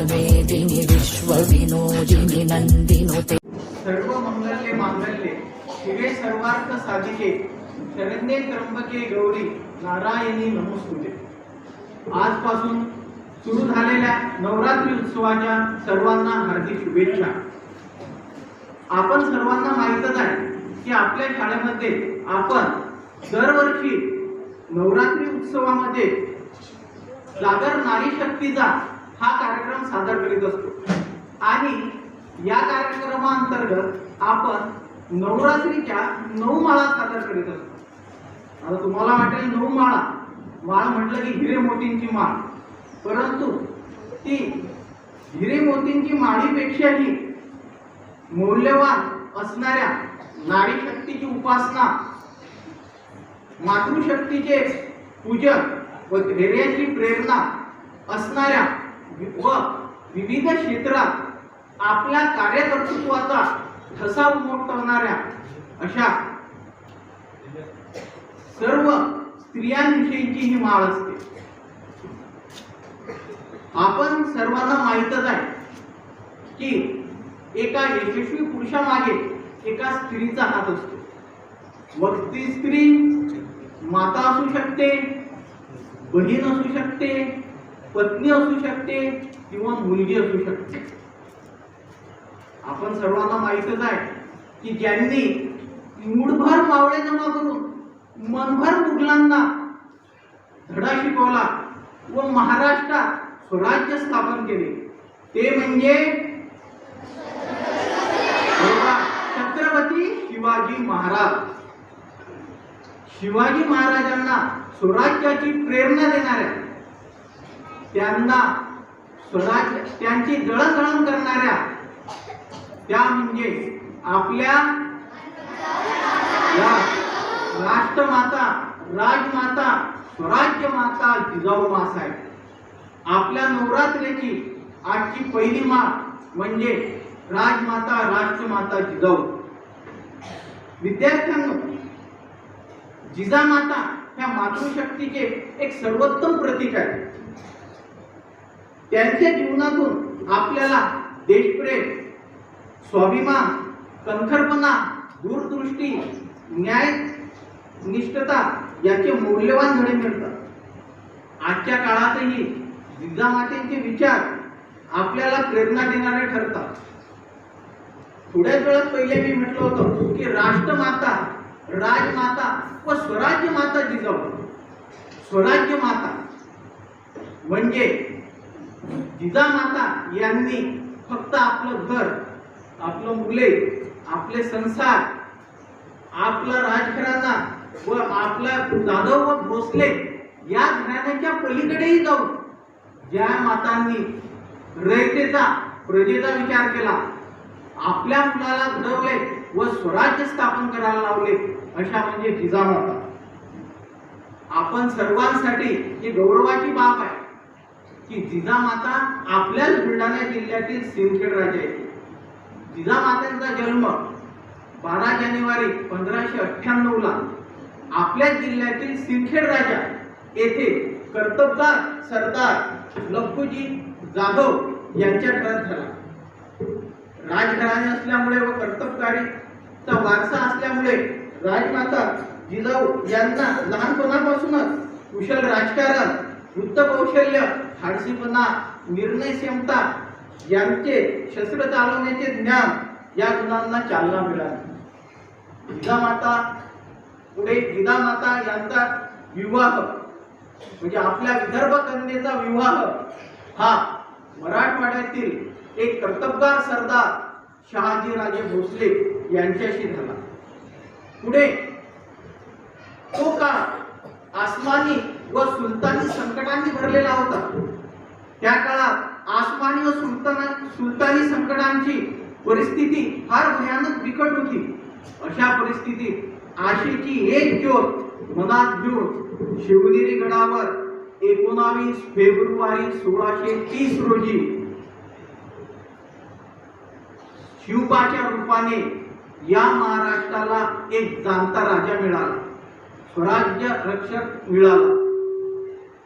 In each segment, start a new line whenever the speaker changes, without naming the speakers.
विश्ववेदिनि विश्वविनोदिनि नन्दिनुते।
सर्व मंगल्ये मांगल्ये शिवे सर्वार्थ साधिके शरण्ये त्र्यंबके गौरी नारायणी नमोस्तुते। आजपासून सुरू झालेल्या नवरात्री उत्सवाच्या सर्वांना हार्दिक शुभेच्छा। आपण सर्वांना माहीतच आहे की आपल्या शाळेमध्ये आपण दरवर्षी नवरात्री उत्सवामध्ये जागर नारी शक्तीचा हा कार्यक्रम सादर करीत असतो. आणि या कार्यक्रमाअंतर्गत आपण नवरात्रीच्या नऊ माळा सादर करीत असतो. आता तुम्हाला वाटेल नऊ माळा. माळ म्हटलं की हिरे मोतींची माळ. परंतु ती हिरे मोतींची माळीपेक्षाही मौल्यवान असणाऱ्या नारी शक्तीची उपासना मातृशक्तीचे पूजन व धैर्याची प्रेरणा असणाऱ्या व विविध क्षेत्रात आपल्या कार्यकर्तृत्वाचा ठसा उमटवणाऱ्या अशा सर्व स्त्रियांविषयीची ही माळ असते. आपण सर्वांना माहीतच आहे की एका यशस्वी पुरुषामागे एका स्त्रीचा हात असतो. मग ती स्त्री माता असू शकते बहीण असू शकते पत्नी असू शकते किंवा मुलगी असू शकते. आपण सर्वांना माहीतच आहे की ज्यांनी मूडभर मावळे जमा करून मनभर मुघलांना धडा शिकवला व महाराष्ट्रात स्वराज्य स्थापन केले ते म्हणजे छत्रपती शिवाजी महाराज. शिवाजी महाराजांना स्वराज्याची प्रेरणा देणाऱ्या त्यांना स्वराज्य त्यांची जळजळण करणाऱ्या त्या म्हणजे आपल्या राष्ट्रमाता राजमाता स्वराज्य माता जिजाऊ मासाहेब. आपल्या नवरात्रीची आजची पहिली माळ म्हणजे राजमाता राष्ट्रमाता जिजाऊ. विद्यार्थ्यांनो जिजामाता ह्या मातृशक्तीचे एक सर्वोत्तम प्रतीक आहे. त्यांच्या जीवनातून आपल्याला देशप्रेम स्वाभिमान कणखरपणा दूरदृष्टी न्याय निष्ठता याचे मौल्यवान धडे मिळतात. आजच्या काळातही जिजामातेचे विचार आपल्याला प्रेरणा देणारे ठरतात. थोड्याच वेळात पहिले मी म्हटलं होतं की राष्ट्रमाता राजमाता व स्वराज्य माता जिजाऊ. स्वराज्य माता म्हणजे जिजामाता यांनी फक्त आपलं घर आपलं मुले आपले संसार आपला राजघराणा व आपला जाधव व भोसले या घराण्याच्या पलीकडेही जाऊन ज्या मातांनी रयतेचा प्रजेचा विचार केला आपल्या मुलाला घडवले व स्वराज्य स्थापन करायला लावले अशा म्हणजे जिजामाता आपण सर्वांसाठी ही गौरवाची बाब आहे. की जिजामाता आपल्याच बुलढाणा जिल्ह्यातील सिंदखेड राजा येते जिजामातांचा जन्म बारा जानेवारी पंधराशे अठ्ठ्याण्णवला आपल्याच जिल्ह्यातील सिंदखेड राजा येथे कर्तबगार सरदार लखूजी जाधव यांच्या घरात झाला. राजघराणे असल्यामुळे व कर्तबकारीचा वारसा असल्यामुळे राजमाता जिजाऊ यांना लहानपणापासूनच कुशल राजकारण वृत्तकौशल्य धाडसीपणा निर्णय क्षमता यांचे शस्त्र चालवण्याचे ज्ञान या गुणांना चालना मिळाली. जिजामाता पुढे जिजामाता यांचा विवाह म्हणजे आपल्या विदर्भ कन्येचा विवाह हा मराठवाड्यातील एक कर्तबगार सरदार शहाजीराजे भोसले यांच्याशी झाला. पुढे तो काळ आसमानी व सुलतानी संकटांनी भरलेला होता. त्या काळात आसमानी व सुलताना सुलतानी संकटांची परिस्थिती फार भयानक बिकट होती. अशा परिस्थितीत आशेची एक ज्योत मनात घेऊन शिवनेरी गडावर एकोणावीस फेब्रुवारी सोळाशे तीस रोजी शिवबाच्या रूपाने या महाराष्ट्राला एक जाणता राजा मिळाला. स्वराज्य रक्षक मिळाला.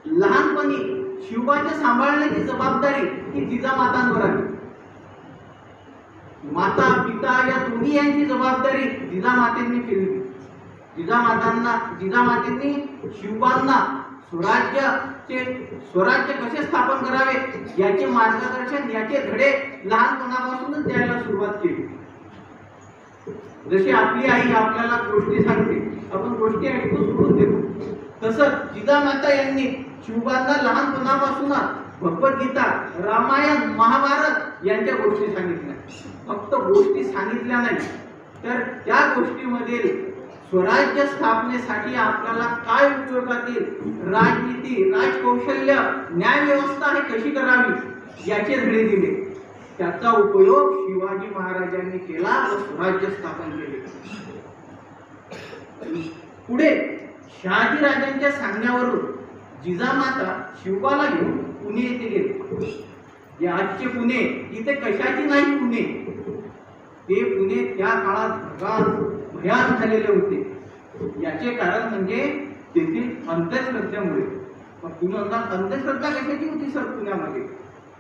लहानपणी शिवबाच्या सांभाळण्याची जबाबदारी ही जिजामातांवर आली माता पिता या दोन्ही यांची जबाबदारी जिजामातेंनी केली. जिजामातांना जिजामातेंनी शिवबांना स्वराज्याचे स्वराज्य कसे स्थापन करावे याचे मार्गदर्शन याचे धडे लहानपणापासूनच द्यायला सुरुवात केली. जशी आपली आई आपल्याला गोष्टी सांगते आपण गोष्टी ऐकून सोडून देतो. तसंच जिजामाता यांनी शिवबांना लहानपणापासूनच भगवद्गीता रामायण महाभारत यांच्या गोष्टी सांगितल्या. फक्त गोष्टी सांगितल्या नाही तर त्या गोष्टीमध्ये स्वराज्य स्थापनेसाठी आपल्याला काय उपयोगात येईल राजनीती राजकौशल्य न्यायव्यवस्था हे कशी करावी? याचे धडे दिले. त्याचा उपयोग शिवाजी महाराजांनी केला व स्वराज्य स्थापन केले. पुढे शहाजी राजांच्या सांगण्यावरून जिजामाता शिवबाला घेऊन पुणे येथे गेले. जे आजचे पुणे इथे कशाची नाही पुणे? ते पुणे त्या काळात भगान भयान झालेले होते. याचे कारण म्हणजे तेथील अंधश्रद्धेमुळे मग तुम्ही म्हणता अंधश्रद्धा कशाची होती सर पुण्यामध्ये?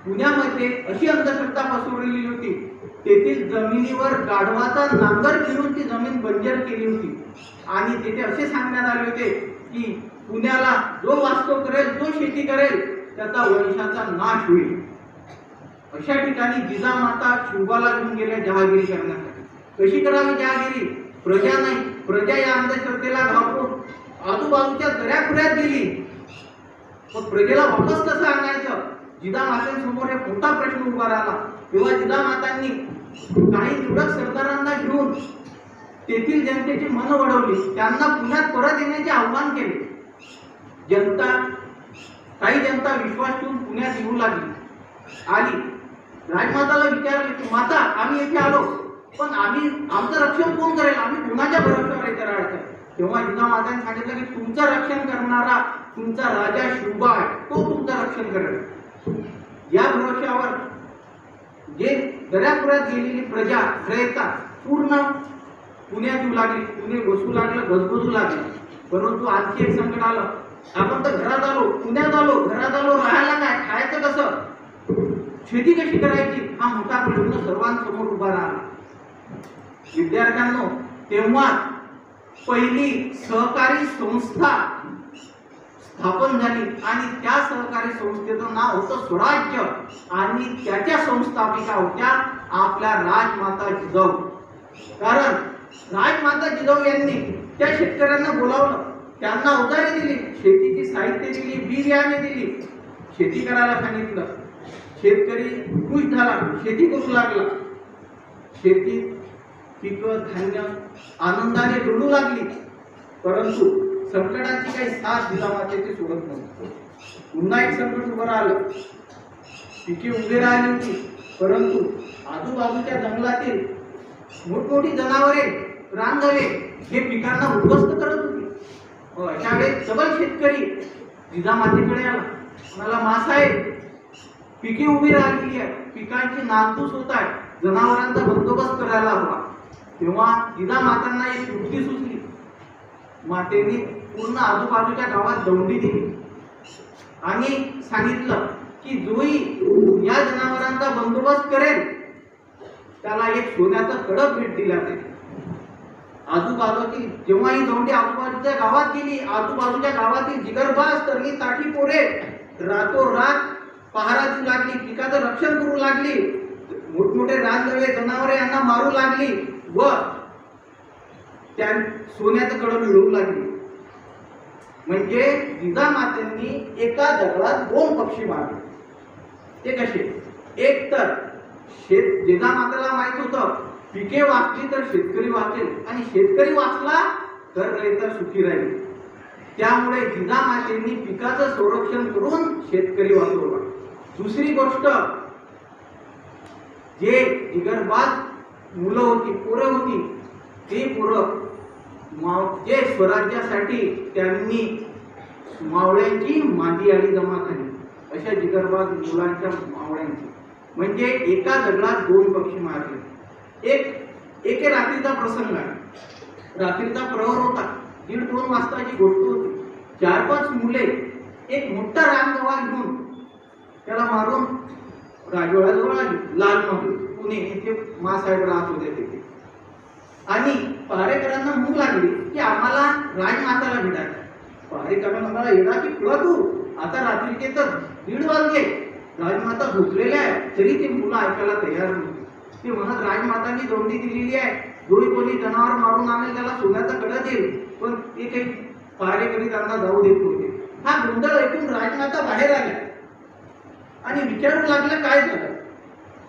पुण्यामध्ये अशी अंधश्रद्धा पसरलेली होती. तेथील जमिनीवर गाढवाचा नांगर फिरून ती जमीन बंजर केली होती. आणि तेथे असे सांगण्यात आले होते की पुण्याला जो वास्तव करेल जो शेती करेल त्याचा वंशाचा नाश होईल. अशा ठिकाणी जिजामाता शिवबाला घेऊन गेल्या जहागिरी करण्यासाठी. कशी करावी जहागिरी? प्रजा नाही. प्रजा या अंधश्रद्धेला घाबरून आजूबाजूच्या दऱ्याखुऱ्यात गेली. मग प्रजेला वापस कसं आणायचं? जिजामातांसमोर एक मोठा प्रश्न उभा राहिला? तेव्हा जिजामातांनी काही निवडक सरदारांना घेऊन तेथील जनतेची मन वळवली. त्यांना पुण्यात परत येण्याचे आव्हान केले. जनता काही जनता विश्वास ठेवून पुण्यात येऊ लागली. आली राजमाताला विचारले की माता आम्ही येथे आलो. पण आम्ही आमचं रक्षण कोण करेल? आम्ही कुणाच्या भरोश्यावर इथे राहायचं तेव्हा जिजामातांनी सांगितलं की तुमचं रक्षण करणारा तुमचा राजा शुभा आहे. तो तुमचं रक्षण करेल. या भरोश्यावर जे दर्यापुरात गेलेली प्रजा प्रयत्न पूर्ण पुण्यात येऊ लागली पुणे घसू लागलं गजबजू लागलं. परंतु आणखी एक संकट आलं. आपण तर घरात आलो पुण्यात आलो घरात आलो राहायला काय खायचं कसं? शेती कशी करायची? हा मोठा प्रश्न सर्वांसमोर उभा राहिला. विद्यार्थ्यांनो तेव्हा पहिली सहकारी संस्था स्थापन झाली. आणि त्या सहकारी संस्थेचं नाव होतं स्वराज्य. आणि त्याच्या संस्थापिका होत्या आपल्या राजमाता जिजाऊ. कारण राजमाता जिजाऊ यांनी त्या शेतकऱ्यांना बोलावलं. त्यांना उधारी दिली. शेतीची साहित्य दिली बी बियाणे दिली. शेती करायला सांगितलं. शेतकरी खुश झाला. शेती करू लागला. शेतीत पिकं धान्य आनंदाने डुलू लागली. परंतु संकटाची काही साथ जिजामातेची सोडत नव्हतं. पुन्हा एक संकट उभं राहिलं. पिके उभे राहिली होती परंतु आजूबाजूच्या जंगलातील मोठमोठी जनावरे रानगवे हे पिकांना उद्ध्वस्त करत होती. हो, अशा वेळेस सबल शेतकरी जिजामातेकडे आला. म्हणाला मासाहेब पिके उभी राहिलेली आहे पिकांची नासधूस होत आहे. जनावरांचा बंदोबस्त करायला हवा. तेव्हा जिजामातांना एक युक्ती सुचली. मातेने पूर्ण आजूबाजूच्या गावात दौंडी दिली. आणि सांगितलं की जोई या जनावरांचा बंदोबस्त करेल. त्याला एक सोन्याचं कडक भेट दिला जाईल. आजूबाजूची जेव्हा ही दौंडी आजूबाजूच्या गावात गेली आजूबाजूच्या गावातील जिगरबाज ही ताठी पोरे रातोरात पहारा देऊ लागली पिकाचं रक्षण करू लागली मोठमोठे रानदळे जनावरे यांना मारू लागली व त्या सोन्याचं कडक मिळवू लागली. म्हणजे जिजामात्यांनी एका दगडात दोन पक्षी मारले. ते कसे? एक तर शेत जिजामातेला माहीत होतं पिके वाचली तर शेतकरी वाचेल आणि शेतकरी वाचला तर रयता सुखी राहील. त्यामुळे जिजामातेंनी पिकाचं संरक्षण करून शेतकरी वाचवला. दुसरी गोष्ट जे जिगरबाज मुलं होती पोरं होती ती पोरं माव जे स्वराज्यासाठी त्यांनी मावळ्यांची मादी आणि जमा झाली अशा जिगरबाज मुलांच्या मावळ्यांची. म्हणजे एका दगडात दोन पक्षी मारले. एक एके रात्रीचा प्रसंग आहे. रात्रीचा प्रहर होता. दीड दोन वाजताची गोष्ट होती. चार पाच मुले एक मोठा रानगवा घेऊन त्याला मारून राजवाड्याजवळ आली. लाल महल पुणे इथे मासाहेब राहत होते तिथे. आणि पहारेकरांना मूग लागली की आम्हाला राजमाताला भेटायला पहारेकरांना आम्हाला येणार की पुढं तू? आता रात्रीचे तर दीड वाजले. राजमाता झोपलेल्या आहे तरी ते मुलं ऐकायला तयार नव्हते ते म्हणत राजमातांनी दोंडी दिलेली आहे. गोळी कोणी जनावर मारून आणेल त्याला सोन्याचा कडा देईल. पण ते काही पहारेकरी त्यांना जाऊ देत नव्हते. हा गोंधळ ऐकून राजमाता बाहेर आल्या. आणि विचारू लागल्या काय झालं?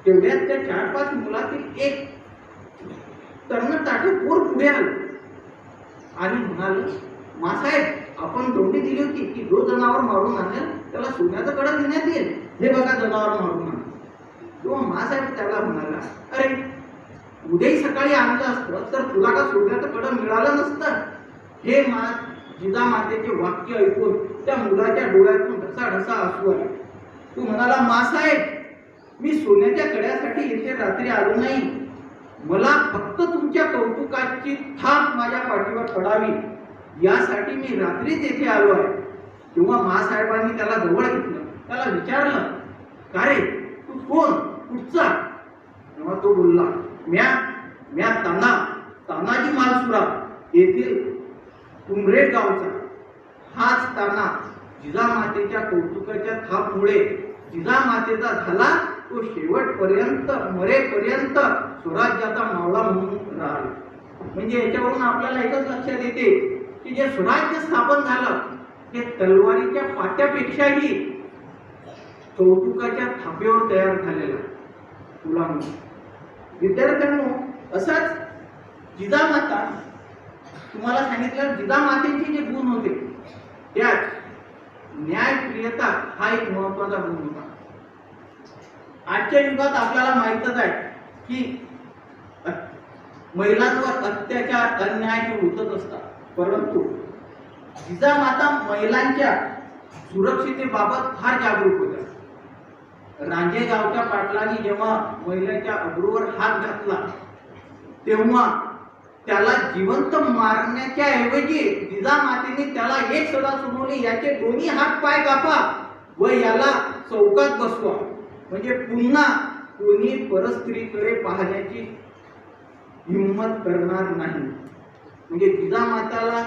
तेवढ्यात त्या चार पाच मुलातील एक तरुण ताटे पोर पुढे आलं. आणि म्हणाल मासाहेब आपण दोंडी दिली होती की जो जनावर मारून आणेल त्याला सोन्याचं कडा देण्यात येईल. हे बघा जनावर मारून आण तेव्हा मासाहेब त्याला म्हणाला अरे उद्याही सकाळी आणलं असतं तर तुला का सोन्याचं कडं मिळालं नसतं? हे मा जिजा मातेचे वाक्य ऐकून त्या मुलाच्या डोळ्यातून ढसा ढसा असू आला. तू म्हणाला मासाहेब मी सोन्याच्या कड्यासाठी इथे रात्री आलो नाही. मला फक्त तुमच्या कौतुकाची थाप माझ्या पाठीवर पडावी यासाठी मी रात्रीच येथे आलो आहे तेव्हा महासाहेबांनी त्याला जवळ घेतलं. त्याला विचारलं का रे तू कोण? कुठचा? तेव्हा तो बोलला म्या म्या ताना तानाजी मालसुरा येथील उमरेड गावचा. हाच ताना. जिजामातेच्या कौतुकाच्या थापमुळे जिजामातेचा झाला तो शेवटपर्यंत मरेपर्यंत स्वराज्याचा मावळा म्हणून राहिला. म्हणजे याच्यावरून आपल्याला एकच लक्षात येते की जे स्वराज्य स्थापन झालं ते तलवारीच्या पाट्यापेक्षाही कौतुकाच्या थापेवर तयार झालेला तुला विद्यार्थ्यांनो असाच जिजामाता तुम्हाला सांगितलं जिजामातेचे जे गुण होते त्यात न्यायप्रियता हा एक महत्त्वाचा गुण होता. आजच्या युगात आपल्याला माहीतच आहे की महिलांवर अत्याचार अन्याय हे होतच असतात. परंतु जिजामाता महिलांच्या सुरक्षितेबाबत फार जागरूक होत्या. रांजेगावच्या पाटलांनी जेव्हा महिलांच्या अब्रूवर हात घातला तेव्हा त्याला जिवंत मारण्याच्या ऐवजी जिजामातेने त्याला एक सदा सुनावली याचे दोन्ही हात पाय कापा व याला चौकात बसवा. म्हणजे पुन्हा कोणी परस्त्रीकडे पाहण्याची हिंमत करणार नाही. म्हणजे जिजामाताला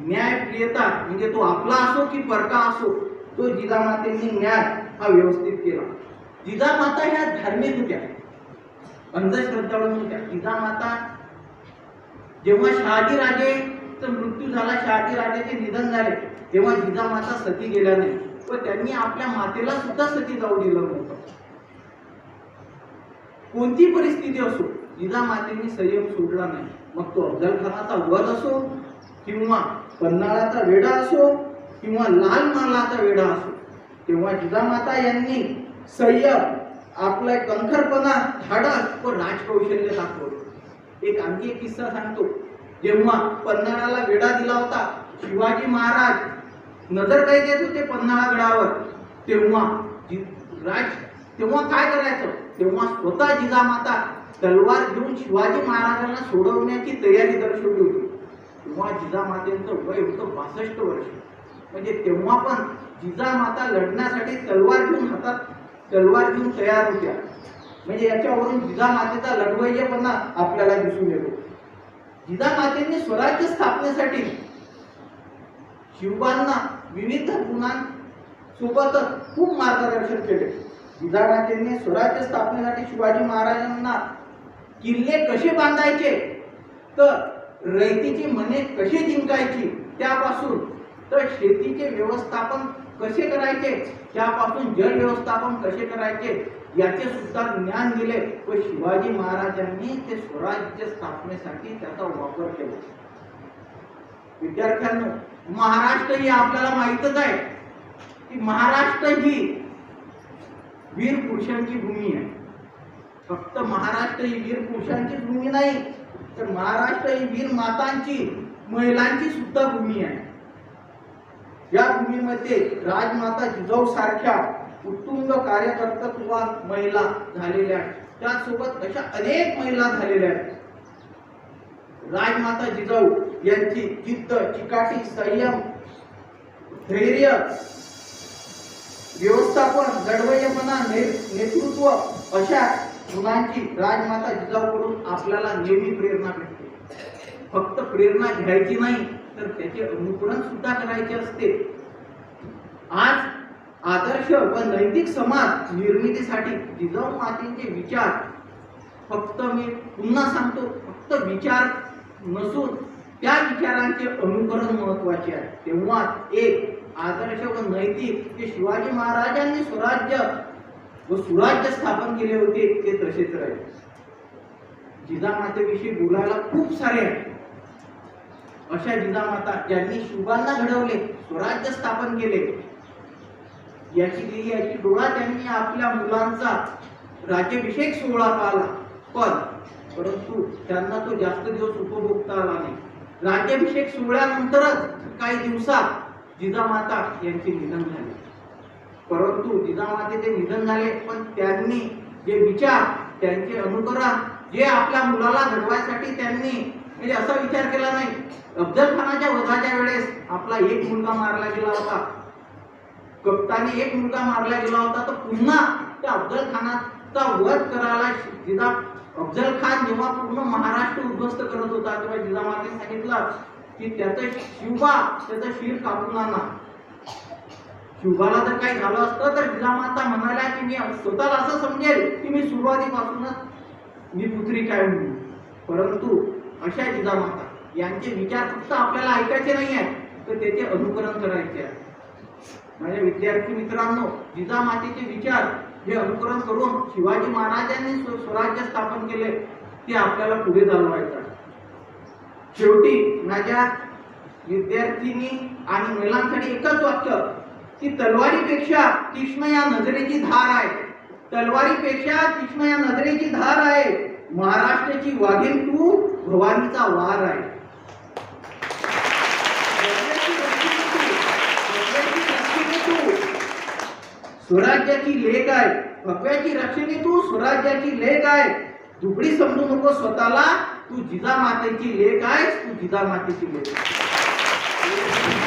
न्यायप्रियता म्हणजे तो आपला असो की परका असो तो जिजामातेने न्याय हा व्यवस्थित केला. जिजामाता ह्या धार्मिक होत्या. अंधश्रद्धाळू होत्या जिजामाता जेव्हा शहाजी राजेचा मृत्यू झाला शहाजी राजेचे निधन झाले तेव्हा जिजामाता सती गेल्या नाही व त्यांनी आपल्या मातेला सुद्धा सती जाऊ दिलं नव्हतं. कोणती परिस्थिती असो जिजामातेने संयम सोडला नाही. मग तो अफजलखानाचा वध असो किंवा पन्हाळाचा वेढा असो किंवा लाल मालाचा वेढा असो तेव्हा जिजामाता यांनी संयम आपला कंखरपणा धाडस व राजकौशल्य दाखवलं. एक आणखी एक किस्सा सांगतो. जेव्हा पन्हाळाला वेढा दिला होता शिवाजी महाराज नजर काही देत होते पन्हाळा गडावर तेव्हा जि- राज तेव्हा काय करायचं? तेव्हा स्वतः जिजामाता तलवार घेऊन शिवाजी महाराजांना सोडवण्याची तयारी दर्शवली होती. तेव्हा जिजामातेचं वय होतं बासष्ट वर्ष. म्हणजे तेव्हा पण जिजामाता लढण्यासाठी तलवार घेऊन हातात तलवार घेऊन तयार होत्या. म्हणजे याच्यावरून जिजामातेचा लढवय्यपणा आपल्याला दिसून येतो. जिजामातेने स्वराज्य स्थापनेसाठी शिवबांना विविध गुणांसोबतच खूप मार्गदर्शन केले. जिजामातेने स्वराज्य स्थापनेसाठी शिवाजी महाराजांना किल्ले कसे बांधायचे? तर रयतीची मने कशी जिंकायची? त्यापासून तर शेतीचे व्यवस्थापन कसे करायचे? त्यापासून जल व्यवस्थापन कसे करायचे? याचे सुद्धा ज्ञान दिले व शिवाजी महाराजांनी ते स्वराज्य स्थापनेसाठी त्याचा वापर केला. विद्यार्थ्यांनो महाराष्ट्र ही आपल्याला माहीतच आहे की महाराष्ट्र ही वीर पुरुषांची भूमी आहे. फक्त महाराष्ट्र ही वीर पुरुषांची भूमी नाही तर महाराष्ट्र ही वीर मातांची महिलांची सुद्धा भूमी आहे. या भूमीमध्ये राजमाता जिजाऊ सारख्या उत्तुंग किंवा महिला झालेल्या आहेत. त्यासोबत अशा अनेक महिला झालेल्या आहेत. राजमाता जिजाऊ यांची जिद्द चिकाटी संयम धैर्य व्यवस्थापन दडवयपणा ने- नेतृत्व अशा गुणांची राजमाता जिजाऊकडून आपल्याला नेहमी प्रेरणा भेटते. फक्त प्रेरणा घ्यायची नाही तर त्याचे अनुकरण सुद्धा करायचे असते. आज आदर्श व नैतिक समाज निर्मितीसाठी जिजाऊ मातेचे विचार फक्त मी पुन्हा सांगतो फक्त विचार नसून त्या विचारांचे अनुकरण महत्त्वाचे आहे. तेव्हा एक आदर्श व नैतिक जे शिवाजी महाराजांनी स्वराज्य व सुराज्य स्थापन केले होते ते तसेच राहिले जिजामातेविषयी बोलायला खूप सारे आहे. अशा जिजामाता ज्यांनी शुभांना घडवले स्वराज्य स्थापन केले याची देही याची डोळा त्यांनी आपल्या मुलांचा राज्याभिषेक सोहळा पाहिला. पण परंतु त्यांना तो जास्त दिवस उपभोगता आला नाही. राज्याभिषेक सोहळ्यानंतरच काही दिवसात जिजामाता यांचे निधन झाले. परंतु जिजामातेचे निधन झाले पण त्यांनी जे विचार त्यांचे अनुकरण जे आपल्या मुलाला घडवायसाठी त्यांनी म्हणजे असा विचार केला नाही. अफजल खानाच्या वधाच्या वेळेस आपला एक मुलगा मारला गेला होता. कप्तानी एक मुलगा मारला गेला होता. तर पुन्हा त्या अफजल खानाचा वध करायला जिजा अफजल खान जेव्हा पूर्ण महाराष्ट्र उद्ध्वस्त करत होता तेव्हा जिजामाने सांगितलं की त्याचा शिवबा त्याचा शिर कापून आणा. शिवबाला जर काही झालं असतं तर जिजामाता म्हणाल्या की मी स्वतःला असं समजेल की मी सुरुवातीपासूनच मी पुत्री काय म्हणून परंतु अशा जिजामाता यांचे विचार फक्त आपल्याला ऐकायचे नाही आहेत तर त्याचे अनुकरण करायचे आहे. माझ्या विद्यार्थी मित्रांनो जिजामातेचे विचार हे अनुकरण करून शिवाजी महाराजांनी स्वराज्य स्थापन केले ते आपल्याला पुढे चालवायचं आहे. शेवटी माझ्या विद्यार्थिनी आणि महिलांसाठी एकच वाक्य की तलवारीपेक्षा तीक्ष्ण या नजरेची धार आहे. तलवारीपेक्षा तीक्ष्ण या नजरेची धार आहे. महाराष्ट्राची वाघीण तू भवानीचा वार आहे भव्याची रक्षिणी तू, भव्याची रक्षिणी तू, स्वराज्याची लेख आहे. भगव्याची रक्षणी तू स्वराज्याची लेख आहे. दुबळी समजू नको स्वतःला. तू जिजामातेची लेख आहेस तू जिजामातेची लेख आहेस.